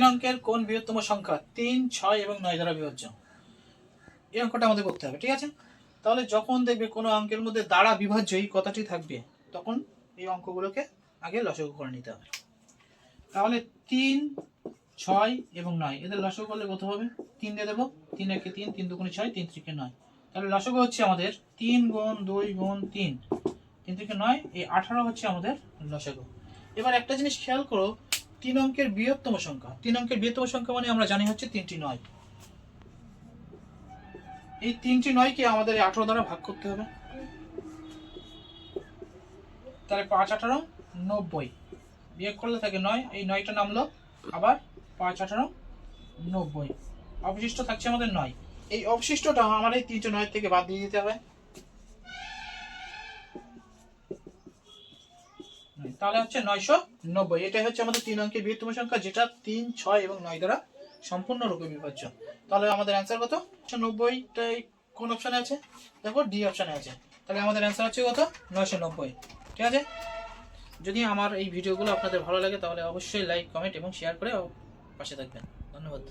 তিন অঙ্কের কোন বৃহত্তম সংখ্যা? তিন, ছয় এবং নয় দ্বারা বিভাজ্য এই অঙ্কটা আমাদের করতে হবে, ঠিক আছে? তাহলে যখন দেখবে কোনো অঙ্কের মধ্যে দ্বারা বিভাজ্য এই কথাটি থাকবে, তখন এই অঙ্কগুলোকে আগে লসগু করে নিতে হবে। তাহলে তিন, ছয় এবং নয়, এদের লসগু করলে কত হবে? তিন দিয়ে দেবো। তিন একে তিন তিন দুগুণে ছয়, তিন ত্রিকে নয়। তাহলে লসগু হচ্ছে আমাদের তিন গুণ দুই গুণ তিন। তিন থেকে নয়, এই আঠারো হচ্ছে আমাদের লসগু। এবার একটা জিনিস খেয়াল করো তিন অঙ্কের বৃহত্তম সংখ্যা। তিন অঙ্কের বৃহত্তম সংখ্যা মানে আমরা জানি হচ্ছে তিনটি নয়। এই তিনটি নয়কে আমাদের আঠারো দ্বারা ভাগ করতে হবে। তাহলে পাঁচ, আঠারো, নব্বই। বিয়োগ করলে থাকে নয়, এই নয়টা নামলো। আবার পাঁচ, আঠারো, নব্বই। অবশিষ্ট থাকছে আমাদের নয়। এই অবশিষ্টটা আমার এই তিনটে নয় থেকে বাদ দিয়ে দিতে হবে। তাহলে হচ্ছে নয়শো নব্বই। এটাই হচ্ছে আমাদের তিন অঙ্কের বৃহত্তম সংখ্যা, যেটা তিন, ছয় এবং নয় দ্বারা সম্পূর্ণরূপে বিভাজ্য। তাহলে আমাদের অ্যান্সার কত? নব্বইটাই কোন অপশানে আছে? দেখো ডি অপশানে আছে। তাহলে আমাদের অ্যান্সার হচ্ছে কত? নয়শো নব্বই। ঠিক আছে? যদি আমার এই ভিডিওগুলো আপনাদের ভালো লাগে, তাহলে অবশ্যই লাইক কমেন্ট এবং শেয়ার করে পাশে থাকবেন। ধন্যবাদ।